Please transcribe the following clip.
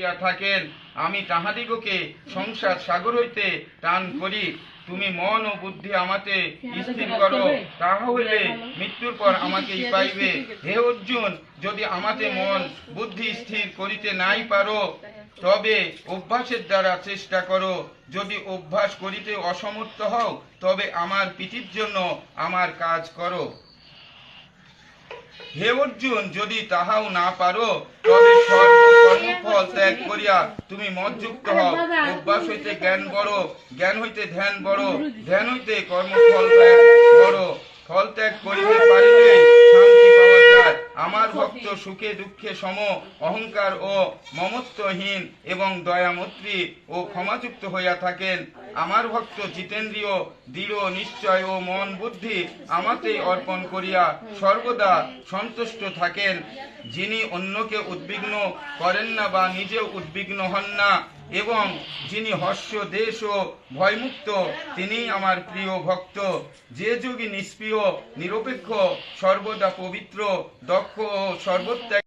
করিয়া থাকেন, আমি তাহাদিগকে সংসার সাগর হইতে টান করি। তুমি মন ও বুদ্ধি আমাতে স্থির করো, তাহা হইলে মৃত্যুর পর আমাকেই পাইবে। হে অর্জুন, যদি আমাতে মন, বুদ্ধি স্থির করিতে নাই পারো, তবে অভ্যাসের দ্বারা চেষ্টা করো। যদি অভ্যাস করিতে অসমর্থ হও, তবে আমার পিঠির জন্য আমার কাজ করো। হে অর্জুন, যদি তাহাও না পারো, তবে করিয়া তুমি মতযুক্ত হও। অভ্যাস হইতে জ্ঞান বড় জ্ঞান হইতে ধ্যান বড় ধ্যান হইতে কর্মফল ত্যাগ বড় ফল ত্যাগ করিতে পারিলে শান্তি পাওয়া যায় আমার ভক্ত সুখে দুঃখে সম, অহংকার ও মমত্বহীন এবং দয়ামত্রী ও ক্ষমাযুক্ত হইয়া থাকেন। আমার ভক্ত জিতেন্দ্রীয় দৃঢ় নিশ্চয় ও মন বুদ্ধি আমাতেই অর্পণ করিয়া সর্বদা সন্তুষ্ট থাকেন। যিনি অন্যকে উদ্বিগ্ন করেন না বা নিজেও উদ্বিগ্ন হন না এবং যিনি হর্ষ দেশ ও ভয়মুক্ত, তিনি আমার প্রিয় ভক্ত। যে যোগী নিষ্প্রিয়, নিরপেক্ষ, সর্বদা পবিত্র, দক্ষ ও সর্বত্যাগ